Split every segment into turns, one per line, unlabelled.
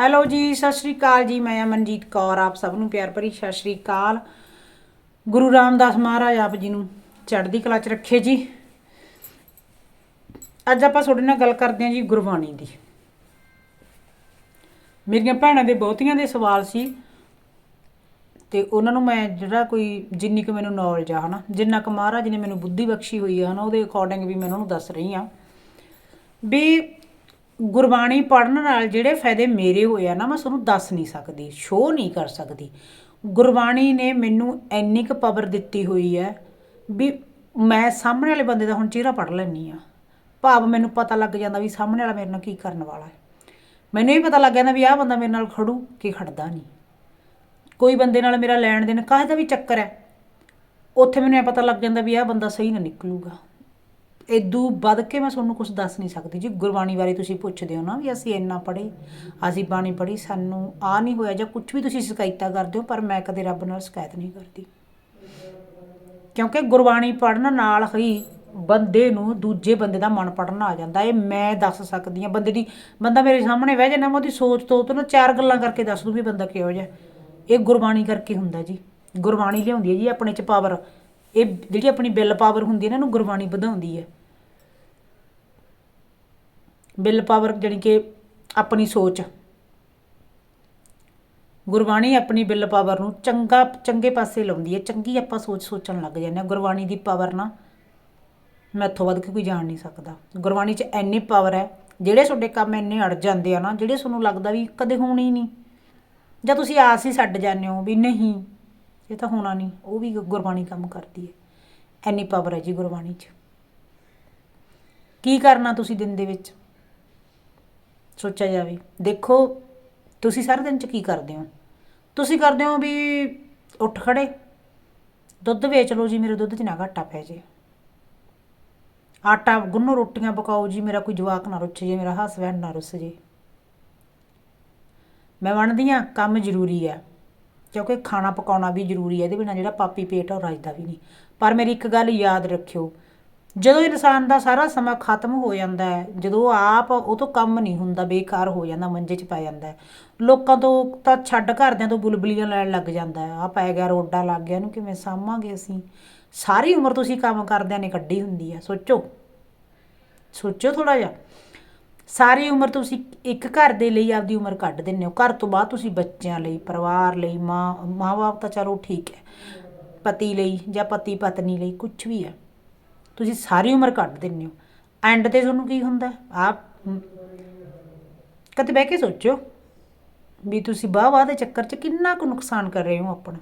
Hello ਜੀ, ਸਤਿ ਸ਼੍ਰੀ ਅਕਾਲ ਜੀ। ਮੈਂ ਅਮਨਜੀਤ ਕੌਰ, ਆਪ ਸਭ ਨੂੰ ਪਿਆਰ ਭਰੀ ਸਤਿ ਸ਼੍ਰੀ ਅਕਾਲ। ਗੁਰੂ ਰਾਮਦਾਸ ਮਹਾਰਾਜ ਆਪ ਜੀ ਨੂੰ ਚੜ੍ਹਦੀ ਕਲਾ 'ਚ ਰੱਖੇ ਜੀ। ਅੱਜ ਆਪਾਂ ਤੁਹਾਡੇ ਨਾਲ ਗੱਲ ਕਰਦੇ ਹਾਂ ਜੀ ਗੁਰਬਾਣੀ ਦੀ। ਮੇਰੀਆਂ ਭੈਣਾਂ ਦੇ ਬਹੁਤੀਆਂ ਦੇ ਸਵਾਲ ਸੀ ਤੇ ਉਹਨਾਂ ਨੂੰ ਮੈਂ ਜਿਹੜਾ ਕੋਈ ਜਿੰਨੀ ਕੁ ਮੈਨੂੰ ਨੌਲੇਜ ਆ ਹਨਾ, ਜਿੰਨਾ ਕੁ ਮਹਾਰਾਜ ਨੇ ਮੈਨੂੰ ਬੁੱਧੀ ਬਖਸ਼ੀ ਹੋਈ ਆ ਹਨਾ, ਉਹਦੇ ਅਕੋਰਡਿੰਗ ਵੀ ਮੈਂ ਉਹਨਾਂ ਨੂੰ ਦੱਸ ਰਹੀ ਆ ਵੀ ਗੁਰਬਾਣੀ ਪੜਨ ਨਾਲ ਜਿਹੜੇ ਫਾਇਦੇ ਮੇਰੇ ਹੋਏ ਆ ਨਾ, ਮੈਂ ਤੁਹਾਨੂੰ ਦੱਸ ਨਹੀਂ ਸਕਦੀ ਸ਼ੋਅ ਨਹੀਂ ਕਰ ਸਕਦੀ। ਗੁਰਬਾਣੀ ਨੇ ਮੈਨੂੰ ਇੰਨੀ ਕੁ ਪਾਵਰ ਦਿੱਤੀ ਹੋਈ ਹੈ ਵੀ ਮੈਂ ਸਾਹਮਣੇ ਵਾਲੇ ਬੰਦੇ ਦਾ ਹੁਣ ਚਿਹਰਾ ਪੜ ਲੈਣੀ ਆ ਭਾਵ ਮੈਨੂੰ ਪਤਾ ਲੱਗ ਜਾਂਦਾ ਵੀ ਸਾਹਮਣੇ ਵਾਲਾ ਮੇਰੇ ਨਾਲ ਕੀ ਕਰਨ ਵਾਲਾ ਹੈ। ਮੈਨੂੰ ਇਹ ਪਤਾ ਲੱਗ ਜਾਂਦਾ ਵੀ ਆਹ ਬੰਦਾ ਮੇਰੇ ਨਾਲ ਖੜੂ ਕਿ ਖੜਦਾ ਨਹੀਂ। ਕੋਈ ਬੰਦੇ ਨਾਲ ਮੇਰਾ ਲੈਣ ਦੇਣ ਕਾਹਦਾ ਦਾ ਵੀ ਚੱਕਰ ਹੈ? ਉੱਥੇ ਮੈਨੂੰ ਇਹ ਪਤਾ ਲੱਗ ਜਾਂਦਾ ਵੀ ਆਹ ਬੰਦਾ ਸਹੀ ਨਾ ਨਿਕਲੂਗਾ। ਇਦੋਂ ਵੱਧ ਕੇ ਮੈਂ ਤੁਹਾਨੂੰ ਕੁਝ ਦੱਸ ਨਹੀਂ ਸਕਦੀ ਜੀ। ਗੁਰਬਾਣੀ ਬਾਰੇ ਤੁਸੀਂ ਪੁੱਛਦੇ ਹੋ ਨਾ ਵੀ ਅਸੀਂ ਇੰਨਾ ਪੜ੍ਹੇ, ਅਸੀਂ ਬਾਣੀ ਪੜ੍ਹੀ, ਸਾਨੂੰ ਆ ਨਹੀਂ ਹੋਇਆ ਜਾਂ ਕੁਝ ਵੀ ਤੁਸੀਂ ਸ਼ਿਕਾਇਤਾਂ ਕਰਦੇ ਹੋ, ਪਰ ਮੈਂ ਕਦੇ ਰੱਬ ਨਾਲ ਸ਼ਿਕਾਇਤ ਨਹੀਂ ਕਰਦੀ। ਕਿਉਂਕਿ ਗੁਰਬਾਣੀ ਪੜਨ ਨਾਲ ਹੀ ਬੰਦੇ ਨੂੰ ਦੂਜੇ ਬੰਦੇ ਦਾ ਮਨ ਪੜਨਾ ਆ ਜਾਂਦਾ। ਇਹ ਮੈਂ ਦੱਸ ਸਕਦੀ ਹਾਂ। ਬੰਦੇ ਦੀ, ਬੰਦਾ ਮੇਰੇ ਸਾਹਮਣੇ ਬਹਿ ਜਾਣਾ ਮੈਂ ਉਹਦੀ ਸੋਚ ਤੋਂ ਉਹਨੂੰ ਚਾਰ ਗੱਲਾਂ ਕਰਕੇ ਦੱਸ ਦੂੰ ਵੀ ਬੰਦਾ ਕਿਹੋ ਜਿਹਾ ਇਹ ਗੁਰਬਾਣੀ ਕਰਕੇ ਹੁੰਦਾ ਜੀ। ਗੁਰਬਾਣੀ ਲਿਆਉਂਦੀ ਹੈ ਜੀ, ਆਪਣੇ ਚ ਪਾਵਰ ਇਹ ਜਿਹੜੀ ਆਪਣੀ ਬਿੱਲ ਪਾਵਰ ਹੁੰਦੀ ਹੈ ਨਾ, ਇਹਨੂੰ ਗੁਰਬਾਣੀ ਵਧਾਉਂਦੀ ਹੈ। ਵਿਲ ਪਾਵਰ ਜਾਣੀ ਕਿ ਆਪਣੀ ਸੋਚ। ਗੁਰਬਾਣੀ ਆਪਣੀ ਵਿਲ ਪਾਵਰ ਨੂੰ ਚੰਗਾ, ਚੰਗੇ ਪਾਸੇ ਲਾਉਂਦੀ ਹੈ, ਚੰਗੀ ਆਪਾਂ ਸੋਚ ਸੋਚਣ ਲੱਗ ਜਾਂਦੇ ਹਾਂ। ਗੁਰਬਾਣੀ ਦੀ ਪਾਵਰ ਨਾ ਮੈਥੋਂ ਵੱਧ ਕੇ ਕੋਈ ਜਾਣ ਨਹੀਂ ਸਕਦਾ। ਗੁਰਬਾਣੀ 'ਚ ਇੰਨੀ ਪਾਵਰ ਹੈ, ਜਿਹੜੇ ਤੁਹਾਡੇ ਕੰਮ ਇੰਨੇ ਅੜ ਜਾਂਦੇ ਆ ਨਾ, ਜਿਹੜੇ ਤੁਹਾਨੂੰ ਲੱਗਦਾ ਵੀ ਕਦੇ ਹੋਣੇ ਹੀ ਨਹੀਂ। ਜਾਂ ਤੁਸੀਂ ਆਸ ਹੀ ਛੱਡ ਜਾਂਦੇ ਹੋ ਵੀ ਨਹੀਂ, ਇਹ ਤਾਂ ਹੋਣਾ ਨਹੀਂ, ਉਹ ਵੀ ਗੁਰਬਾਣੀ ਕੰਮ ਕਰਦੀ ਹੈ। ਇੰਨੀ ਪਾਵਰ ਹੈ ਜੀ ਗੁਰਬਾਣੀ 'ਚ। ਕੀ ਕਰਨਾ ਤੁਸੀਂ ਦਿਨ ਦੇ ਵਿੱਚ? ਸੋਚਿਆ ਜਾਵੇ। ਦੇਖੋ, ਤੁਸੀਂ ਸਾਰੇ ਦਿਨ 'ਚ ਕੀ ਕਰਦੇ ਹੋ? ਤੁਸੀਂ ਕਰਦੇ ਹੋ ਵੀ ਉੱਠ ਖੜੇ। ਦੁੱਧ ਵੇਚ ਲਓ ਜੀ, ਮੇਰੇ ਦੁੱਧ 'ਚ ਨਾ ਘਾਟਾ ਪੈ ਜੇ। ਆਟਾ ਗੁੰਨੋ ਰੋਟੀਆਂ ਪਕਾਓ ਜੀ, ਮੇਰਾ ਕੋਈ ਜਵਾਕ ਨਾ ਰੁੱਛ ਜੇ, ਮੇਰਾ ਹਸਬੈਂਡ ਨਾ ਰੁੱਸ ਜੇ। ਮੈਂ ਮੰਨਦੀ ਹਾਂ, ਕੰਮ ਜ਼ਰੂਰੀ ਆ ਕਿਉਂਕਿ ਖਾਣਾ ਪਕਾਉਣਾ ਵੀ ਜ਼ਰੂਰੀ ਹੈ, ਇਹਦੇ ਬਿਨਾਂ ਜਿਹੜਾ ਪਾਪੀ ਪੇਟ ਆ, ਉਹ ਰੱਜਦਾ ਵੀ ਨਹੀਂ। ਪਰ ਮੇਰੀ ਇੱਕ ਗੱਲ ਯਾਦ ਰੱਖਿਓ ਜਦੋਂ ਇਨਸਾਨ ਦਾ ਸਾਰਾ ਸਮਾਂ ਖਤਮ ਹੋ ਜਾਂਦਾ ਹੈ, ਜਦੋਂ ਆਪ ਉਹ ਤੋਂ ਕੰਮ ਨਹੀਂ ਹੁੰਦਾ, ਬੇਕਾਰ ਹੋ ਜਾਂਦਾ, ਮੰਜੇ 'ਚ ਪੈ ਜਾਂਦਾ ਲੋਕਾਂ ਤੋਂ ਤਾਂ ਛੱਡ ਘਰਦਿਆਂ ਤੋਂ ਬੁਲਬੁਲੀਆਂ ਲੈਣ ਲੱਗ ਜਾਂਦਾ ਹੈ ਆ ਪੈ ਗਿਆ, ਰੋਡਾ ਲੱਗ ਗਿਆ, ਇਹਨੂੰ ਕਿਵੇਂ ਸਾਂਭਾਂਗੇ ਅਸੀਂ? ਸਾਰੀ ਉਮਰ ਤੁਸੀਂ ਕੰਮ ਕਰਦਿਆਂ ਨੇ ਕੱਢੀ ਹੁੰਦੀ ਹੈ, ਸੋਚੋ। ਸੋਚੋ ਥੋੜਾ ਜਿਹਾ। ਸਾਰੀ ਉਮਰ ਤੁਸੀਂ ਇੱਕ ਘਰ ਦੇ ਲਈ ਆਪਦੀ ਉਮਰ ਕੱਢ ਦਿੰਦੇ ਹੋ। ਘਰ ਤੋਂ ਬਾਅਦ ਤੁਸੀਂ ਬੱਚਿਆਂ ਲਈ, ਪਰਿਵਾਰ ਲਈ, ਮਾਂ, ਮਾਂ-ਬਾਪ ਤਾਂ ਚਲੋ ਠੀਕ ਹੈ। ਪਤੀ ਲਈ ਜਾਂ ਪਤੀ ਪਤਨੀ ਲਈ ਕੁਝ ਵੀ ਹੈ। ਤੁਸੀਂ ਸਾਰੀ ਉਮਰ ਕੱਢ ਦਿੰਦੇ ਹੋ। ਐਂਡ ਤੇ ਤੁਹਾਨੂੰ ਕੀ ਹੁੰਦਾ? ਆਪ ਕਦੇ ਬਹਿ ਕੇ ਸੋਚੋ ਵੀ ਤੁਸੀਂ ਬਾਹ ਬਾਹ ਦੇ ਚੱਕਰ 'ਚ ਕਿੰਨਾ ਕੁ ਨੁਕਸਾਨ ਕਰ ਰਹੇ ਹੋ ਆਪਣਾ।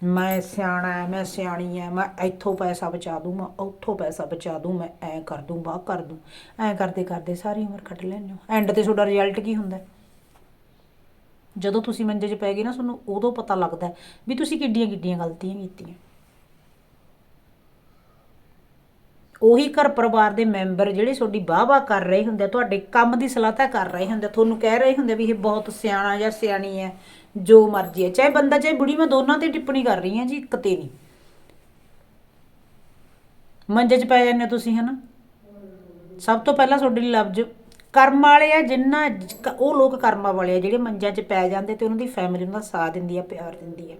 ਮੈਂ ਸਿਆਣਾ ਹੈ, ਮੈਂ ਸਿਆਣੀ ਹੈ, ਮੈਂ ਇੱਥੋਂ ਪੈਸਾ ਬਚਾ ਦੂੰ, ਮੈਂ ਉੱਥੋਂ ਪੈਸਾ ਬਚਾ ਦੂੰ, ਮੈਂ ਐ ਕਰ ਦੂੰ ਬਾਹ ਕਰ ਦੂੰ, ਐ ਕਰਦੇ ਕਰਦੇ ਸਾਰੀ ਉਮਰ ਕੱਢ ਲੈਂਦੇ ਹੋ। ਐਂਡ ਤੇ ਤੁਹਾਡਾ ਰਿਜ਼ਲਟ ਕੀ ਹੁੰਦਾ? ਜਦੋਂ ਤੁਸੀਂ ਮੰਜੇ 'ਚ ਪੈ ਗਏ ਨਾ, ਤੁਹਾਨੂੰ ਉਦੋਂ ਪਤਾ ਲੱਗਦਾ ਵੀ ਤੁਸੀਂ ਕਿੱਡੀਆਂ ਕਿੱਡੀਆਂ ਗਲਤੀਆਂ ਕੀਤੀਆਂ। ਉਹੀ ਘਰ ਪਰਿਵਾਰ ਦੇ ਮੈਂਬਰ ਜਿਹੜੇ ਤੁਹਾਡੀ ਵਾਹ-ਵਾਹ ਕਰ ਰਹੇ ਹੁੰਦੇ ਆ, ਤੁਹਾਡੇ ਕੰਮ ਦੀ ਸਲਾਹਤਾ ਕਰ ਰਹੇ ਹੁੰਦੇ ਆ, ਤੁਹਾਨੂੰ ਕਹਿ ਰਹੇ ਹੁੰਦੇ ਵੀ ਇਹ ਬਹੁਤ ਸਿਆਣਾ ਜਾਂ ਸਿਆਣੀ ਹੈ ਜੋ ਮਰਜ਼ੀ ਹੈ। ਚਾਹੇ ਬੰਦਾ ਚਾਹੇ ਬੁੜੀ ਮੈਂ ਦੋਨਾਂ ਤੇ ਟਿੱਪਣੀ ਕਰ ਰਹੀ ਹਾਂ ਜੀ ਇੱਕ ਤੇ ਨਹੀਂ। ਮੰਜੇ 'ਚ ਪੈ ਜਾਂਦੇ ਹੋ ਤੁਸੀਂ ਹਨਾ? ਸਭ ਤੋਂ ਪਹਿਲਾਂ ਤੁਹਾਡੇ ਲਈ ਲਫ਼ਜ਼ ਕਰਮ ਵਾਲੇ ਆ ਜਿੰਨਾ ਉਹ ਲੋਕ ਕਰਮਾਂ ਵਾਲੇ ਆ ਜਿਹੜੇ ਮੰਜਿਆਂ 'ਚ ਪੈ ਜਾਂਦੇ ਤੇ ਉਹਨਾਂ ਦੀ ਫੈਮਿਲੀ ਉਹਨਾਂ ਦਾ ਸਾਥ ਦਿੰਦੀ ਆ ਪਿਆਰ ਦਿੰਦੀ ਆ।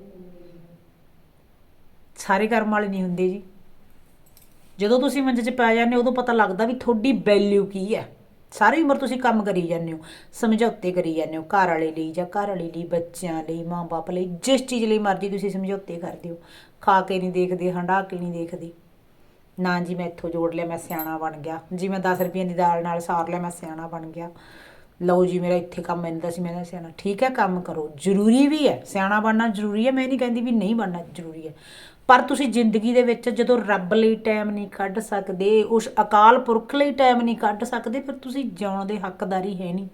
ਸਾਰੇ ਕਰਮ ਵਾਲੇ ਨਹੀਂ ਹੁੰਦੇ ਜੀ। ਜਦੋਂ ਤੁਸੀਂ ਮੰਜੇ 'ਚ ਪੈ ਜਾਂਦੇ ਹੋ, ਉਦੋਂ ਪਤਾ ਲੱਗਦਾ ਵੀ ਤੁਹਾਡੀ ਵੈਲਿਊ ਕੀ ਹੈ। ਸਾਰੀ ਉਮਰ ਤੁਸੀਂ ਕੰਮ ਕਰੀ ਜਾਂਦੇ ਹੋ, ਸਮਝੌਤੇ ਕਰੀ ਜਾਂਦੇ ਹੋ, ਘਰ ਵਾਲੇ ਲਈ ਜਾਂ ਘਰ ਵਾਲੀ ਲਈ, ਬੱਚਿਆਂ ਲਈ, ਮਾਂ-ਬਾਪ ਲਈ, ਜਿਸ ਚੀਜ਼ ਲਈ ਮਰਜ਼ੀ ਤੁਸੀਂ ਸਮਝੌਤੇ ਕਰਦੇ ਹੋ। ਖਾ ਕੇ ਨਹੀਂ ਦੇਖਦੇ ਹੰਡਾ ਕੇ ਨਹੀਂ ਦੇਖਦੇ। ਨਾ ਜੀ ਮੈਂ ਇੱਥੋਂ ਜੋੜ ਲਿਆ, ਮੈਂ ਸਿਆਣਾ ਬਣ ਗਿਆ। ਜੀ ਮੈਂ 10 ਰੁਪਏ ਦੀ ਦਾਲ ਨਾਲ ਸਾਰ ਲਿਆ, ਮੈਂ ਸਿਆਣਾ ਬਣ ਗਿਆ। ਲਓ ਜੀ, ਮੇਰਾ ਇੱਥੇ ਕੰਮ ਇੰਦਾ ਸੀ, ਮੈਂ ਨਾ ਸਿਆਣਾ। ਠੀਕ ਹੈ, ਕੰਮ ਕਰੋ। ਜ਼ਰੂਰੀ ਵੀ ਹੈ, ਸਿਆਣਾ ਬਣਨਾ ਜ਼ਰੂਰੀ ਹੈ। ਮੈਂ ਨਹੀਂ ਕਹਿੰਦੀ ਵੀ ਨਹੀਂ ਬਣਨਾ ਜ਼ਰੂਰੀ ਹੈ। ਪਰ ਤੁਸੀਂ ਜ਼ਿੰਦਗੀ ਦੇ ਵਿੱਚ ਜਦੋਂ ਰੱਬ ਲਈ ਟਾਈਮ ਨਹੀਂ ਕੱਢ ਸਕਦੇ, ਉਸ ਅਕਾਲ ਪੁਰਖ ਲਈ ਟਾਈਮ ਨਹੀਂ ਕੱਢ ਸਕਦੇ, ਫਿਰ ਤੁਸੀਂ ਜਿਉਣ ਦੇ ਹੱਕਦਾਰੀ ਹੈ ਨਹੀਂ।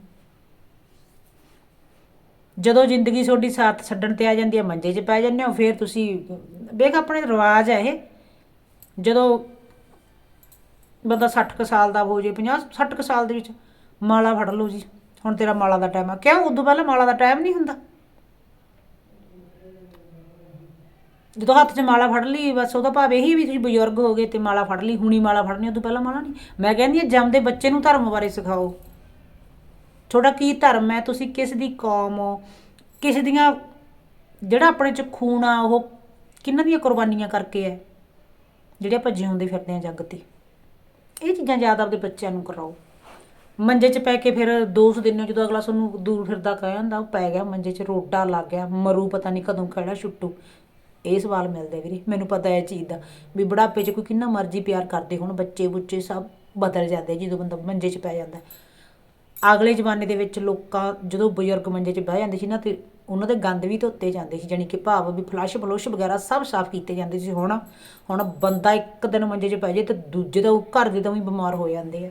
ਜਦੋਂ ਜ਼ਿੰਦਗੀ ਤੁਹਾਡੀ ਸਾਥ ਛੱਡਣ ਤੇ ਆ ਜਾਂਦੀ ਹੈ, ਮੰਜੇ 'ਚ ਪੈ ਜਾਂਦੇ ਹੋ, ਫਿਰ ਤੁਸੀਂ, ਵੇਖ ਆਪਣੇ ਰਿਵਾਜ ਹੈ ਇਹ। ਜਦੋਂ ਬੰਦਾ 60 ਕੁ ਸਾਲ ਦਾ ਹੋ ਜੇ 50 60 ਕੁ ਸਾਲ ਦੇ ਵਿੱਚ ਮਾਲਾ ਫੜ ਲਓ ਜੀ, ਹੁਣ ਤੇਰਾ ਮਾਲਾ ਦਾ ਟਾਈਮ ਆ। ਕਿਉਂ? ਉਦੋਂ ਪਹਿਲਾਂ ਮਾਲਾ ਦਾ ਟਾਈਮ ਨਹੀਂ ਹੁੰਦਾ। ਜਦੋਂ ਹੱਥ 'ਚ ਮਾਲਾ ਫੜ ਲਈ, ਬਸ ਉਹਦਾ ਭਾਵ ਇਹੀ ਵੀ ਤੁਸੀਂ ਬਜ਼ੁਰਗ ਹੋ ਗਏ ਤੇ ਮਾਲਾ ਫੜ ਲਈ, ਹੁਣੀ ਮਾਲਾ ਫੜਨੀ, ਉਦੋਂ ਪਹਿਲਾਂ ਮਾਲਾ ਨਹੀਂ। ਮੈਂ ਕਹਿੰਦੀ ਹਾਂ ਜੰਮਦੇ ਬੱਚੇ ਨੂੰ ਧਰਮ ਬਾਰੇ ਸਿਖਾਓ। ਤੁਹਾਡਾ ਕੀ ਧਰਮ ਹੈ? ਤੁਸੀਂ ਕਿਸ ਦੀ ਕੌਮ ਹੋ? ਕਿਸ ਦੀਆਂ, ਜਿਹੜਾ ਆਪਣੇ ਚ ਖੂਨ ਆ, ਉਹ ਕਿੰਨਾਂ ਦੀਆਂ ਕੁਰਬਾਨੀਆਂ ਕਰਕੇ ਹੈ? ਜਿਹੜੇ ਆਪਾਂ ਜਿਉਂਦੇ ਫਿਰਦੇ ਆ ਜੱਗ ਤੇ। ਇਹ ਚੀਜ਼ਾਂ ਯਾਦ ਆਪਦੇ ਬੱਚਿਆਂ ਨੂੰ ਕਰਾਓ। ਮੰਜੇ 'ਚ ਪੈ ਕੇ ਫਿਰ ਦੋਸਤ ਦਿਨ ਜਦੋਂ ਅਗਲਾ ਤੁਹਾਨੂੰ ਦੂਰ ਫਿਰਦਾ ਕਹਿ ਜਾਂਦਾ, ਉਹ ਪੈ ਗਿਆ ਮੰਜੇ 'ਚ, ਰੋਡਾ ਲੱਗ ਗਿਆ, ਮਰੂ, ਪਤਾ ਨਹੀਂ ਕਦੋਂ ਕਿਹੜਾ ਛੁੱਟੂ। ਇਹ ਸਵਾਲ ਮਿਲਦੇ ਵੀਰੇ, ਮੈਨੂੰ ਪਤਾ ਹੈ ਇਹ ਚੀਜ਼ ਦਾ ਵੀ ਬੁਢਾਪੇ 'ਚ ਕੋਈ ਕਿੰਨਾ ਮਰਜ਼ੀ ਪਿਆਰ ਕਰਦੇ ਹੁਣ, ਬੱਚੇ ਬੁੱਚੇ ਸਭ ਬਦਲ ਜਾਂਦੇ ਜਦੋਂ ਬੰਦਾ ਮੰਜੇ 'ਚ ਪੈ ਜਾਂਦਾ। ਅਗਲੇ ਜ਼ਮਾਨੇ ਦੇ ਵਿੱਚ ਲੋਕਾਂ, ਜਦੋਂ ਬਜ਼ੁਰਗ ਮੰਜੇ 'ਚ ਬਹਿ ਜਾਂਦੇ ਸੀ ਨਾ ਤੇ ਉਹਨਾਂ ਦੇ ਗੰਦ ਵੀ ਧੋਤੇ ਜਾਂਦੇ ਸੀ, ਜਾਣੀ ਕਿ ਭਾਵ ਵੀ ਫਲਸ਼ ਫਲੁਸ਼ ਵਗੈਰਾ ਸਭ ਸਾਫ਼ ਕੀਤੇ ਜਾਂਦੇ ਸੀ। ਹੁਣ ਹੁਣ ਬੰਦਾ ਇੱਕ ਦਿਨ ਮੰਜੇ 'ਚ ਪੈ ਜੇ ਤੇ ਦੂਜੇ ਤਾਂ ਘਰ ਦੇ ਤਾਂ ਵੀ ਬਿਮਾਰ ਹੋ ਜਾਂਦੇ ਆ,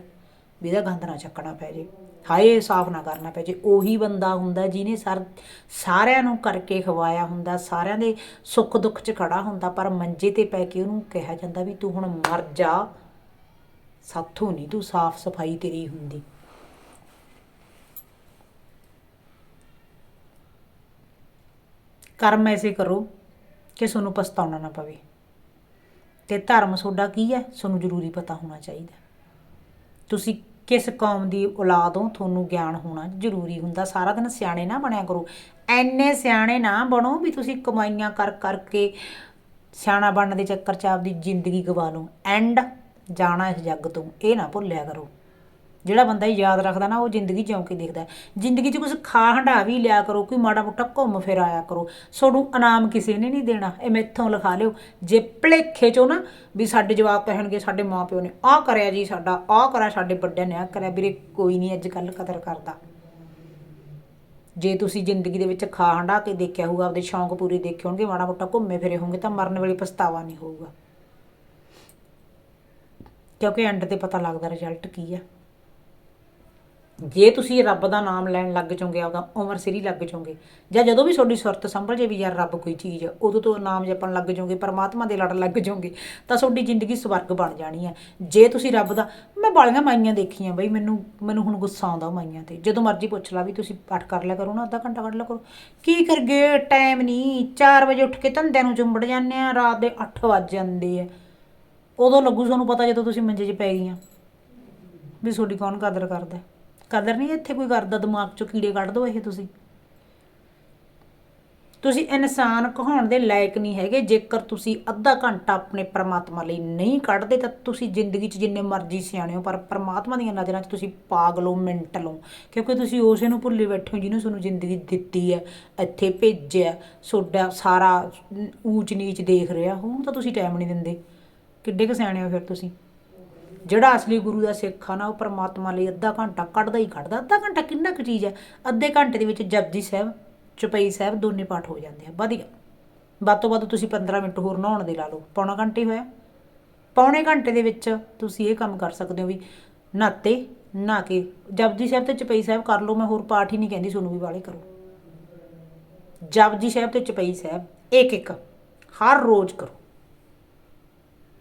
ਵੀ ਇਹਦਾ ਗੰਦ ਨਾ ਚੱਕਣਾ ਪੈ ਜੇ। ਹਾਏ, ਸਾਫ਼ ਨਾ ਕਰਨਾ ਪੈ ਜੇ। ਉਹੀ ਬੰਦਾ ਹੁੰਦਾ ਜਿਹਨੇ ਸਰ, ਸਾਰਿਆਂ ਨੂੰ ਕਰਕੇ ਖਵਾਇਆ ਹੁੰਦਾ, ਸਾਰਿਆਂ ਦੇ ਸੁੱਖ ਦੁੱਖ 'ਚ ਖੜਾ ਹੁੰਦਾ, ਪਰ ਮੰਜੇ ਤੇ ਪੈ ਕੇ ਉਹਨੂੰ ਕਿਹਾ ਜਾਂਦਾ ਵੀ ਤੂੰ ਹੁਣ ਮਰ ਜਾ। ਸਾਥੋਂ ਨਹੀਂ ਤੂੰ ਸਾਫ਼ ਸਫ਼ਾਈ ਤੇਰੀ ਹੁੰਦੀ। ਕਰਮ ਐਸੇ ਕਰੋ ਕਿ ਤੁਹਾਨੂੰ ਪਛਤਾਉਣਾ ਨਾ ਪਵੇ। ਤੇ ਧਰਮ ਤੁਹਾਡਾ ਕੀ ਹੈ? ਤੁਹਾਨੂੰ ਜ਼ਰੂਰੀ ਪਤਾ ਹੋਣਾ ਚਾਹੀਦਾ। ਤੁਸੀਂ ਕਿਸ ਕੌਮ ਦੀ ਔਲਾਦ ਹੋ ਤੁਹਾਨੂੰ ਗਿਆਨ ਹੋਣਾ ਜ਼ਰੂਰੀ ਹੁੰਦਾ? ਸਾਰਾ ਦਿਨ ਸਿਆਣੇ ਨਾ ਬਣਿਆ ਕਰੋ। ਐਨੇ ਸਿਆਣੇ ਨਾ ਬਣੋ ਵੀ ਤੁਸੀਂ ਕਮਾਈਆਂ ਕਰ, ਕਰਕੇ ਸਿਆਣਾ ਬਣਨ ਦੇ ਚੱਕਰ 'ਚ ਆਪਦੀ ਜ਼ਿੰਦਗੀ ਗਵਾ ਲਓ। ਐਂਡ ਜਾਣਾ ਇਸ ਜੱਗ ਤੋਂ। ਇਹ ਨਾ ਭੁੱਲਿਆ ਕਰੋ। ਜਿਹੜਾ ਬੰਦਾ ਯਾਦ ਰੱਖਦਾ ਨਾ, ਉਹ ਜ਼ਿੰਦਗੀ ਜਿਉਂ ਕੇ ਦੇਖਦਾ ਜ਼ਿੰਦਗੀ 'ਚ ਕੁਝ ਖਾ ਹੰਡਾ ਵੀ ਲਿਆ ਕਰੋ, ਕੋਈ ਮਾੜਾ ਮੋਟਾ ਘੁੰਮ ਫਿਰ ਆਇਆ ਕਰੋ। ਤੁਹਾਨੂੰ ਇਨਾਮ ਕਿਸੇ ਨੇ ਨਹੀਂ ਦੇਣਾ। ਇਹ ਮੈਥੋਂ ਲਿਖਾ ਲਿਓ। ਜੇ ਭਲੇਖੇ 'ਚੋਂ ਨਾ ਵੀ ਸਾਡੇ ਜਵਾਬ ਕਹਿਣਗੇ, ਸਾਡੇ ਮਾਪਿਓ ਨੇ ਆਹ ਕਰਿਆ ਜੀ ਸਾਡਾ, ਆਹ ਕਰਿਆ ਸਾਡੇ ਵੱਡਿਆਂ ਨੇ, ਆਹ ਕਰਿਆ, ਵੀਰੇ ਕੋਈ ਨਹੀਂ ਅੱਜ ਕੱਲ ਕਦਰ ਕਰਦਾ। ਜੇ ਤੁਸੀਂ ਜ਼ਿੰਦਗੀ ਦੇ ਵਿੱਚ ਖਾ ਹੰਡਾ ਕੇ ਦੇਖਿਆ ਹੋਊਗਾ, ਆਪਦੇ ਸ਼ੌਂਕ ਪੂਰੇ ਦੇਖੇ ਹੋਣਗੇ, ਮਾੜਾ ਮੋਟਾ ਘੁੰਮੇ ਫਿਰੇ ਹੋਣਗੇ, ਤਾਂ ਮਰਨ ਵੇਲੇ ਪਛਤਾਵਾ ਨਹੀਂ ਹੋਊਗਾ। ਕਿਉਂਕਿ ਐਂਡ ਤੇ ਪਤਾ ਲੱਗਦਾ ਰਿਜ਼ਲਟ ਕੀ ਆ। ਜੇ ਤੁਸੀਂ ਰੱਬ ਦਾ ਨਾਮ ਲੈਣ ਲੱਗ ਜਾਓਗੇ, ਆਪਦਾ ਉਮਰ ਸਿਰੀ ਲੱਗ ਜਾਓਗੇ, ਜਾਂ ਜਦੋਂ ਵੀ ਤੁਹਾਡੀ ਸੁਰਤ ਸੰਭਲ ਜੇ ਵੀ ਯਾਰ ਰੱਬ ਕੋਈ ਚੀਜ਼ ਆ ਉਦੋਂ ਤੋਂ ਨਾਮ ਜਪਣ ਲੱਗ ਜਾਓਗੇ, ਪਰਮਾਤਮਾ ਦੇ ਲੜ ਲੱਗ ਜਾਓਗੇ, ਤਾਂ ਤੁਹਾਡੀ ਜ਼ਿੰਦਗੀ ਸਵਰਗ ਬਣ ਜਾਣੀ ਹੈ। ਜੇ ਤੁਸੀਂ ਰੱਬ ਦਾ, ਮੈਂ ਬਾਲੀਆਂ ਮਾਈਆਂ ਦੇਖੀਆਂ ਬਈ, ਮੈਨੂੰ ਮੈਨੂੰ ਹੁਣ ਗੁੱਸਾ ਆਉਂਦਾ ਉਹ ਮਾਈਆਂ ਤੇ। ਜਦੋਂ ਮਰਜ਼ੀ ਪੁੱਛ ਲਾ ਵੀ ਤੁਸੀਂ ਪਾਠ ਕਰ ਲਿਆ ਕਰੋ ਨਾ, ਅੱਧਾ ਘੰਟਾ ਕੱਢ ਲਿਆ ਕਰੋ। ਕੀ ਕਰਗੇ? ਟਾਈਮ ਨਹੀਂ 4 ਵਜੇ ਉੱਠ ਕੇ ਧੰਦਿਆਂ ਨੂੰ ਚੁੰਬੜ ਜਾਂਦੇ ਆ, ਰਾਤ ਦੇ 8 ਵੱਜ ਜਾਂਦੇ ਆ। ਉਦੋਂ ਲੱਗੂ ਤੁਹਾਨੂੰ ਪਤਾ ਜਦੋਂ ਤੁਸੀਂ ਮੰਜੇ 'ਚ ਪੈ ਗਈਆਂ, ਵੀ ਤੁਹਾਡੀ ਕੌਣ ਕਦਰ ਕਰਦਾ। ਕਦਰ ਨਹੀਂ ਇੱਥੇ ਕੋਈ ਕਰਦਾ, ਦਿਮਾਗ ਚੋਂ ਕੀੜੇ ਕੱਢ ਦੋ ਇਹ ਤੁਸੀਂ। ਤੁਸੀਂ ਇਨਸਾਨ ਕਹਾਉਣ ਦੇ ਲਾਇਕ ਨਹੀਂ ਹੈਗੇ, ਜੇਕਰ ਤੁਸੀਂ ਅੱਧਾ ਘੰਟਾ ਆਪਣੇ ਪਰਮਾਤਮਾ ਲਈ ਨਹੀਂ ਕੱਢਦੇ, ਤਾਂ ਤੁਸੀਂ ਜ਼ਿੰਦਗੀ 'ਚ ਜਿੰਨੇ ਮਰਜ਼ੀ ਸਿਆਣੇ ਹੋ, ਪਰ ਪਰਮਾਤਮਾ ਦੀਆਂ ਨਜ਼ਰਾਂ 'ਚ ਤੁਸੀਂ ਪਾਗਲ ਹੋ ਮੈਂਟਲ ਹੋ ਕਿਉਂਕਿ ਤੁਸੀਂ ਉਸੇ ਨੂੰ ਭੁੱਲੇ ਬੈਠੇ ਹੋ, ਜਿਹਨੇ ਤੁਹਾਨੂੰ ਜ਼ਿੰਦਗੀ ਦਿੱਤੀ ਹੈ, ਇੱਥੇ ਭੇਜਿਆ ਸੋਡਾ ਸਾਰਾ ਊਚ ਨੀਚ ਦੇਖ ਰਿਹਾ, ਹੁਣ ਤਾਂ ਤੁਸੀਂ ਟਾਈਮ ਨਹੀਂ ਦਿੰਦੇ। ਕਿੱਡੇ ਕੁ ਸਿਆਣੇ ਹੋ ਫਿਰ ਤੁਸੀਂ? ਜਿਹੜਾ ਅਸਲੀ ਗੁਰੂ ਦਾ ਸਿੱਖ ਆ ਨਾ, ਉਹ ਪਰਮਾਤਮਾ ਲਈ ਅੱਧਾ ਘੰਟਾ ਕੱਢਦਾ ਹੀ ਕੱਢਦਾ। ਅੱਧਾ ਘੰਟਾ ਕਿੰਨਾ ਕੁ ਚੀਜ਼ ਹੈ? ਅੱਧੇ ਘੰਟੇ ਦੇ ਵਿੱਚ ਜਪਜੀ ਸਾਹਿਬ, ਚੁਪਈ ਸਾਹਿਬ ਦੋਨੇ ਪਾਠ ਹੋ ਜਾਂਦੇ ਆ। ਵਧੀਆ। ਵੱਧ ਤੋਂ ਵੱਧ ਤੁਸੀਂ 15 ਮਿੰਟ ਹੋਰ ਨਹਾਉਣ ਦੇ ਲਾ ਲਓ। ਪੌਣਾ ਘੰਟੇ ਹੋਇਆ। ਪੌਣੇ ਘੰਟੇ ਦੇ ਵਿੱਚ ਤੁਸੀਂ ਇਹ ਕੰਮ ਕਰ ਸਕਦੇ ਹੋ ਵੀ ਨਾਤੇ ਨਾ ਕੇ। ਜਪਜੀ ਸਾਹਿਬ ਤੇ ਚੁਪਈ ਸਾਹਿਬ ਕਰ ਲਓ, ਮੈਂ ਹੋਰ ਪਾਠ ਹੀ ਨਹੀਂ ਕਹਿੰਦੀ ਤੁਹਾਨੂੰ ਵੀ ਵਾਲੇ ਕਰੋ। ਜਪਜੀ ਸਾਹਿਬ ਤੇ ਚੁਪਈ ਸਾਹਿਬ ਇੱਕ ਇੱਕ ਹਰ ਰੋਜ਼ ਕਰੋ।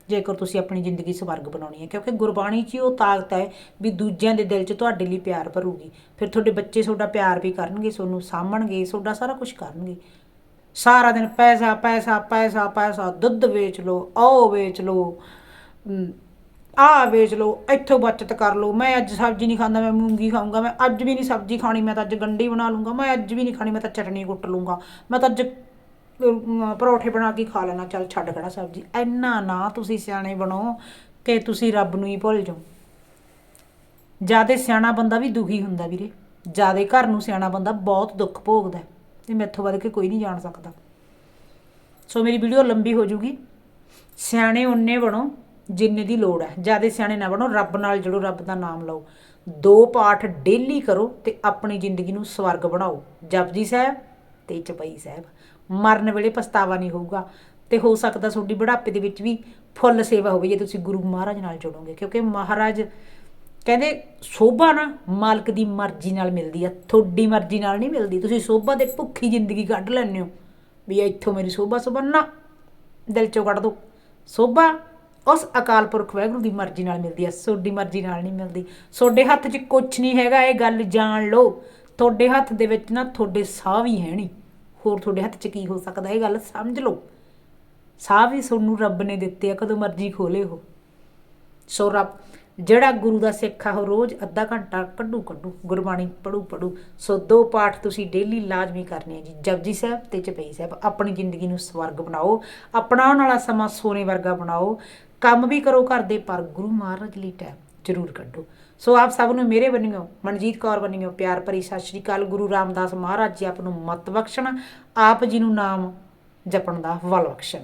ਜੇਕਰ ਤੁਸੀਂ ਆਪਣੀ ਜ਼ਿੰਦਗੀ ਸਵਰਗ ਬਣਾਉਣੀ ਹੈ, ਕਿਉਂਕਿ ਗੁਰਬਾਣੀ 'ਚ ਹੀ ਉਹ ਤਾਕਤ ਹੈ ਵੀ ਦੂਜਿਆਂ ਦੇ ਦਿਲ 'ਚ ਤੁਹਾਡੇ ਲਈ ਪਿਆਰ ਭਰੂਗੀ। ਫਿਰ ਤੁਹਾਡੇ ਬੱਚੇ ਤੁਹਾਡਾ ਪਿਆਰ ਵੀ ਕਰਨਗੇ, ਤੁਹਾਨੂੰ ਸਾਂਭਣਗੇ, ਤੁਹਾਡਾ ਸਾਰਾ ਕੁਝ ਕਰਨਗੇ। ਸਾਰਾ ਦਿਨ ਪੈਸਾ ਪੈਸਾ ਪੈਸਾ ਪੈਸਾ, ਦੁੱਧ ਵੇਚ ਲਓ ਆਹ ਵੇਚ ਲਓ ਆ ਵੇਚ ਲਓ, ਇੱਥੋਂ ਬਚਤ ਕਰ ਲਓ। ਮੈਂ ਅੱਜ ਸਬਜ਼ੀ ਨਹੀਂ ਖਾਂਦਾ, ਮੈਂ ਮੂੰਗੀ ਖਾਊਂਗਾ, ਮੈਂ ਅੱਜ ਵੀ ਨਹੀਂ ਸਬਜ਼ੀ ਖਾਣੀ, ਮੈਂ ਤਾਂ ਅੱਜ ਗੰਢੀ ਬਣਾ ਲੂੰਗਾ ਮੈਂ ਅੱਜ ਵੀ ਨਹੀਂ ਖਾਣੀ, ਮੈਂ ਤਾਂ ਚਟਨੀ ਕੁੱਟ ਲੂੰਗਾ ਮੈਂ ਤਾਂ ਅੱਜ ਪਰੌਠੇ ਬਣਾ ਕੇ ਖਾ ਲੈਣਾ। ਚੱਲ ਛੱਡ ਖੜਾ ਸਬਜ਼ੀ। ਇੰਨਾ ਨਾ ਤੁਸੀਂ ਸਿਆਣੇ ਬਣੋ ਕਿ ਤੁਸੀਂ ਰੱਬ ਨੂੰ ਹੀ ਭੁੱਲ ਜਾਓ। ਜਿਆਦੇ ਸਿਆਣਾ ਬੰਦਾ ਵੀ ਦੁਖੀ ਹੁੰਦਾ ਵੀਰੇ। ਜਿਆਦੇ ਘਰ ਨੂੰ ਸਿਆਣਾ ਬੰਦਾ ਬਹੁਤ ਦੁੱਖ ਭੋਗਦਾ ਹੈ। ਤੇ ਮੈਥੋਂ ਵੱਧ ਕੇ ਕੋਈ ਨਹੀਂ ਜਾਣ ਸਕਦਾ। ਸੋ ਮੇਰੀ ਵੀਡੀਓ ਲੰਬੀ ਹੋ ਜੂਗੀ। ਸਿਆਣੇ ਉਨੇ ਬਣੋ ਜਿੰਨੇ ਦੀ ਲੋੜ ਹੈ। ਜਿਆਦੇ ਸਿਆਣੇ ਨਾ ਬਣੋ। ਰੱਬ ਨਾਲ ਜੁੜੋ, ਰੱਬ ਦਾ ਨਾਮ ਲਓ। ਦੋ ਪਾਠ ਡੇਲੀ ਕਰੋ ਤੇ ਆਪਣੀ ਜ਼ਿੰਦਗੀ ਨੂੰ ਸਵਰਗ ਬਣਾਓ। ਜਪਜੀ ਸਾਹਿਬ ਤੇ ਚਪਈ ਸਾਹਿਬ। ਮਰਨ ਵੇਲੇ ਪਛਤਾਵਾ ਨਹੀਂ ਹੋਊਗਾ। ਤੇ ਹੋ ਸਕਦਾ ਤੁਹਾਡੀ ਬੁਢਾਪੇ ਦੇ ਵਿੱਚ ਵੀ ਫੁੱਲ ਸੇਵਾ ਹੋਵੇ ਜੇ ਤੁਸੀਂ ਗੁਰੂ ਮਹਾਰਾਜ ਨਾਲ ਜੁੜੋਗੇ। ਕਿਉਂਕਿ ਮਹਾਰਾਜ ਕਹਿੰਦੇ ਸੋਭਾ ਨਾ ਮਾਲਕ ਦੀ ਮਰਜ਼ੀ ਨਾਲ ਮਿਲਦੀ ਆ। ਤੁਹਾਡੀ ਮਰਜ਼ੀ ਨਾਲ ਨਹੀਂ ਮਿਲਦੀ। ਤੁਸੀਂ ਸੋਭਾ ਦੇ ਭੁੱਖੀ ਜ਼ਿੰਦਗੀ ਕੱਢ ਲੈਂਦੇ ਹੋ। ਵੀ ਇੱਥੋਂ ਮੇਰੀ ਸੋਭਾ ਸੋਭਾ ਨਾ ਦਿਲ ਚੋਂ ਕੱਢ ਦੋ। ਸੋਭਾ ਉਸ ਅਕਾਲ ਪੁਰਖ ਵਾਹਿਗੁਰੂ ਦੀ ਮਰਜ਼ੀ ਨਾਲ ਮਿਲਦੀ ਆ। ਤੁਹਾਡੀ ਮਰਜ਼ੀ ਨਾਲ ਨਹੀਂ ਮਿਲਦੀ। ਤੁਹਾਡੇ ਹੱਥ 'ਚ ਕੁਝ ਨਹੀਂ ਹੈਗਾ, ਇਹ ਗੱਲ ਜਾਣ ਲਓ। ਤੁਹਾਡੇ ਹੱਥ ਦੇ ਵਿੱਚ ਨਾ ਤੁਹਾਡੇ ਸਾਹ ਵੀ ਹੈ ਨਹੀਂ। ਹੋਰ ਤੁਹਾਡੇ ਹੱਥ 'ਚ ਕੀ ਹੋ ਸਕਦਾ? ਇਹ ਗੱਲ ਸਮਝ ਲਓ। ਸਾਹ ਵੀ ਤੁਹਾਨੂੰ ਰੱਬ ਨੇ ਦਿੱਤੇ ਆ, ਕਦੋਂ ਮਰਜ਼ੀ ਖੋਲੇ ਹੋ ਸੋ ਰੱਬ, ਜਿਹੜਾ ਗੁਰੂ ਦਾ ਸਿੱਖ ਆ, ਉਹ ਰੋਜ਼ ਅੱਧਾ ਘੰਟਾ ਕੱਢੂ ਕੱਢੂ, ਗੁਰਬਾਣੀ ਪੜੂ ਪੜੂ ਸੋ ਦੋ ਪਾਠ ਤੁਸੀਂ ਡੇਲੀ ਲਾਜ਼ਮੀ ਕਰਨੇ ਆ ਜੀ। ਜਪਜੀ ਸਾਹਿਬ ਤੇ ਚਪਈ ਸਾਹਿਬ, ਆਪਣੀ ਜ਼ਿੰਦਗੀ ਨੂੰ ਸਵਰਗ ਬਣਾਓ ਆਪਣਾ ਆਉਣ ਵਾਲਾ ਸਮਾਂ ਸੋਨੇ ਵਰਗਾ ਬਣਾਓ। ਕੰਮ ਵੀ ਕਰੋ ਘਰ ਦੇ, ਪਰ ਗੁਰੂ ਮਹਾਰਾਜ ਲਈ ਟਾਈਮ ਜ਼ਰੂਰ ਕੱਢੋ। ਸੋ ਆਪ ਸਭ ਨੂੰ ਮੇਰੇ ਬੰਨਿਓ ਮਨਜੀਤ ਕੌਰ ਬੰਨਿਓ ਪਿਆਰ ਭਰੀ ਸਤਿ ਸ਼੍ਰੀ ਅਕਾਲ। ਗੁਰੂ ਰਾਮਦਾਸ ਮਹਾਰਾਜ ਜੀ ਆਪ ਨੂੰ ਮਤ ਬਖਸ਼ਣ, ਆਪ ਜੀ ਨੂੰ ਨਾਮ ਜਪਣ ਦਾ ਵਲ ਬਖਸ਼ਣ।